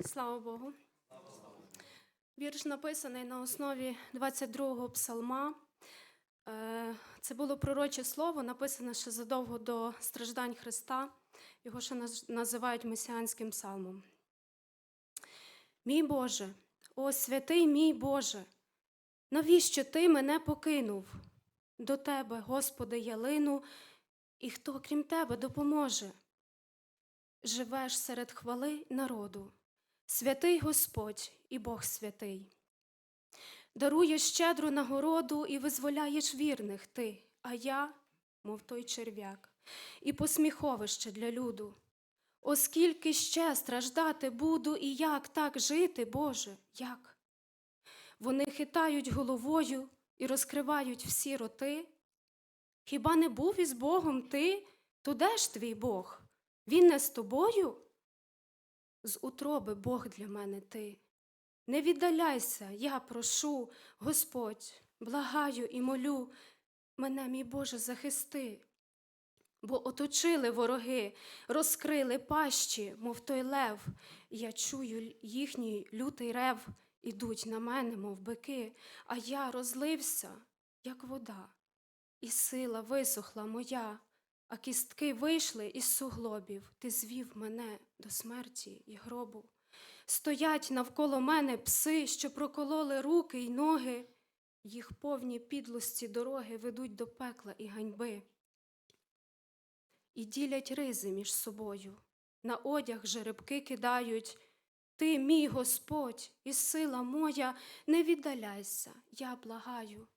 Слава Богу. Вірш написаний на основі 22-го псалма. Е, Це було пророче слово, написане ще задовго до страждань Христа. Його ще називають месіанським псалмом. Мій Боже, о святий мій Боже, навіщо ти мене покинув? До Тебе, Господи, я лину, і хто крім Тебе допоможе? Живеш серед хвали народу, святий Господь і Бог святий. Даруєш щедру нагороду і визволяєш вірних ти, а я, мов той черв'як, і посміховище для люду. Оскільки ще страждати буду, і як так жити, Боже, як? Вони хитають головою і розкривають всі роти. Хіба не був із Богом ти? То де ж твій Бог? Він не з тобою? З утроби Бог для мене ти. Не віддаляйся, я прошу, Господь, благаю і молю, мене, мій Боже, захисти. Бо оточили вороги, розкрили пащі, мов той лев, я чую їхній лютий рев, ідуть на мене, мов бики, а я розлився, як вода, і сила висохла моя, а кістки вийшли із суглобів, ти звів мене до смерті і гробу. Стоять навколо мене пси, що прокололи руки й ноги, їх повні підлості дороги ведуть до пекла і ганьби. І ділять ризи між собою, на одяг жеребки кидають. Ти, мій Господь, і сила моя, не віддаляйся, я благаю.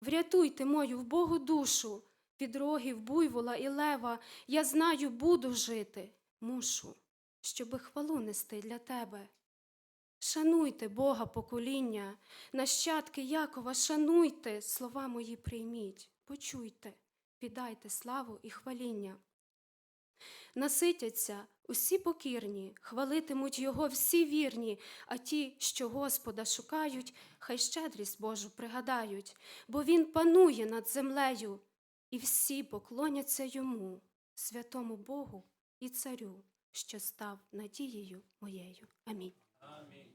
Врятуйте мою вбогу душу від рогів буйвола і лева, я знаю, буду жити, мушу, щоби хвалу нести для тебе. Шануйте Бога покоління, нащадки Якова, шануйте, слова мої прийміть, почуйте, віддайте славу і хваління. Наситяться усі покірні, хвалитимуть Його всі вірні, а ті, що Господа шукають, хай щедрість Божу пригадають, бо Він панує над землею, і всі поклоняться йому, святому Богу і царю, що став надією моєю. Амінь. Амінь.